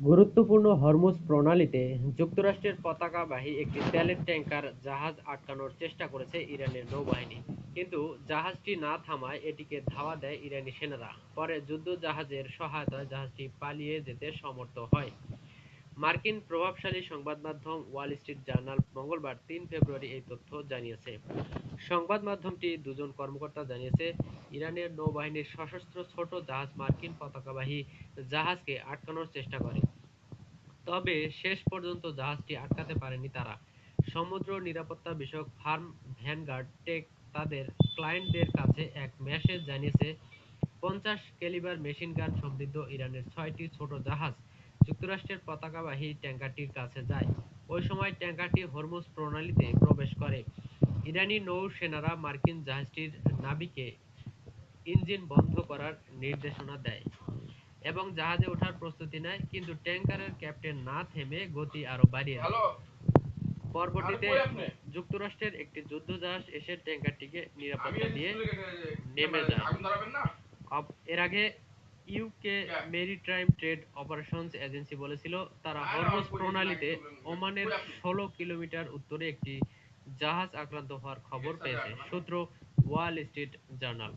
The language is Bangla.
গুরুত্বপূর্ণ হরমুজ প্রণালীতে যুক্তরাষ্ট্রের পতাকাবাহী একটি তেলের ট্যাংকার জাহাজ আটকানোর চেষ্টা করেছে ইরানের নৌবাহিনী। কিন্তু জাহাজটি না থামায় এটিকে ধাওয়া দেয় ইরানি সেনারা। পরে যুদ্ধজাহাজের সহায়তায় জাহাজটি পালিয়ে যেতে সমর্থ হয়। মার্কিন প্রভাবশালী সংবাদমাধ্যম ওয়াল স্ট্রিট জার্নাল মঙ্গলবার তিন ফেব্রুয়ারি এই তথ্য জানিয়েছে। সংবাদ মাধ্যমটি দুজন কর্মকর্তা জানিয়েছে, ইরানের নৌবাহিনীর সশস্ত্র ছোট জাহাজ মার্কিন পতাকাবাহী জাহাজকে আটকানোর চেষ্টা করে। তবে শেষ পর্যন্ত জাহাজটি আটকাতে পারেনি তারা। সমুদ্র নিরাপত্তা বিষয়ক ফার্ম ভ্যানগার্ড টেক তাদের ক্লায়েন্টদের কাছে এক মেসেজ জানিয়েছে, পঞ্চাশ ক্যালিবার মেশিন গান সমৃদ্ধ ইরানের ছয়টি ছোট জাহাজ যুক্তরাষ্ট্রের পতাকাবাহী ট্যাঙ্কারটির কাছে যায়। ওই সময় ট্যাঙ্কারটি হরমুজ প্রণালীতে প্রবেশ করে। ইরানি নৌসেনারা মার্কিন জাহাজটির নাবিকে ইঞ্জিন বন্ধ করার নির্দেশনা দেয় এবং জাহাজে ওঠার প্রস্তুতি নেয় কিন্তু ট্যাঙ্কারের ক্যাপ্টেন না থেমে গতি আরও বাড়িয়ে আপনি? যুক্তরাষ্ট্রের একটি যুদ্ধজাহাজ এসে ট্যাঙ্কারটিকে নিরাপত্তা দিয়ে নেমে যায়। না? এর আগে UK. Maritime trade operations agency বলেছিল তারা হরমুজ প্রণালীতে ওমানের আপনি? ষোলো কিলোমিটার উত্তরে একটি জাহাজ আক্রান্ত হওয়ার খবর পেয়েছে সূত্র ওয়াল স্ট্রিট জার্নাল